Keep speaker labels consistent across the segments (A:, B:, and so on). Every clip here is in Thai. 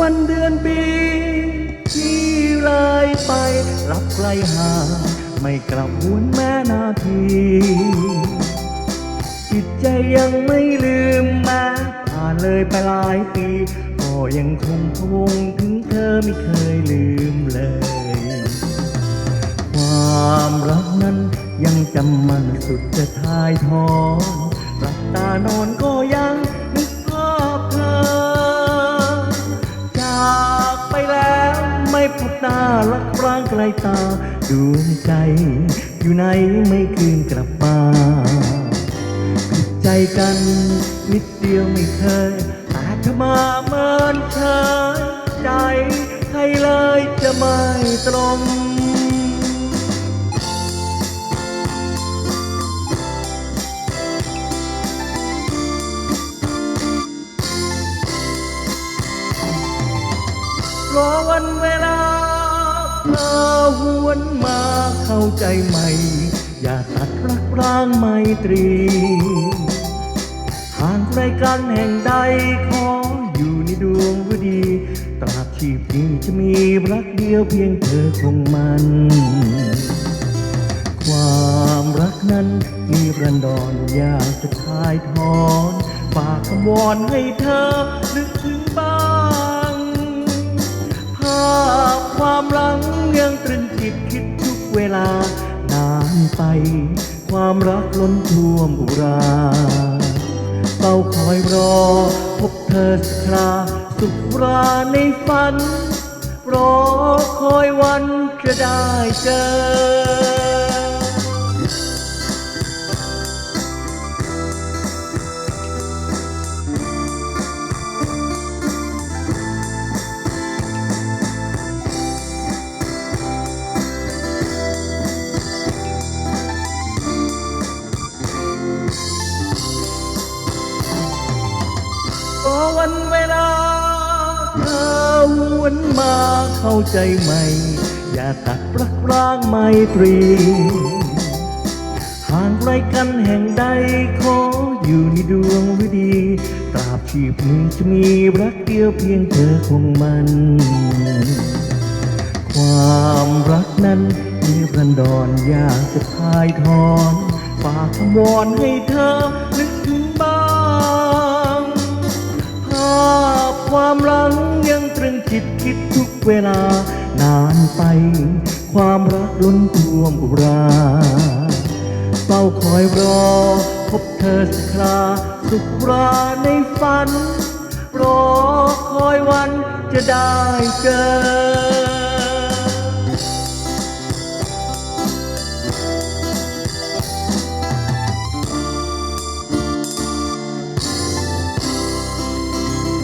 A: วันเดือนปีที่เลยไปรับไกลห่างไม่กลับหวนแม่นาทีจิตใจยังไม่ลืมแม้ผ่านเลยไปหลายปี ก็ยังคงพวงถึงเธอไม่เคยลืมเลย ความรักนั้นยังจำมันสุดจะทายทอนหลับตานอนก็ยังางไกลตาดวงใจ อยู่ไหนไม่คืนกลับมาผิดใจกันนิดเดียวไม่เคยแต่เธอมาเมินเฉยใจ ใครเลยจะไม่ตรงรอวันเวลา เธอหวนมาเข้าใจใหม่ อย่าตัดรักร้างไมตรีห่างไกลกันแห่งใดขออยู่ในดวงฤดี ตราบชีพนี้จะมีรักเดียวเพียงเธอคงมัน ความรักนั้นมีรันดอนอยากจะทายทอน ฝากคำวอนให้เธอนึกถึงบ้าง ความรักล้นท่วมอุราเฝ้าคอยรอ พบเธอสักคราสุขราในฝัน รอคอยวันจะได้เจอ เธอวนมาเข้าใจไหม อย่าตัดรักร้างไมตรี ห่างไกลกันแห่งใดขออยู่ในดวงวิดีตราบชีพนี้จะมีรักเดียวเพียงเธอคงมัน ความรักนั้นมีรันดอนอยากจะทายทอนฝากคำวอนให้เธอ ตรึงจิตคิดทุกเวลา นานไป ความรักล้นท่วมอุราเฝ้าคอยรอ พบเธอสักคราสุขราในฝัน รอคอยวันจะได้เจอ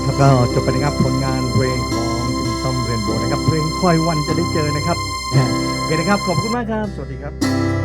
B: ครับก็จบไปนะครับผลงานเพลงของ นโบนะครับเพลงคอยวันจะได้เจอนะครับโอเคนะครับขอบคุณมากครับ สวัสดีครับ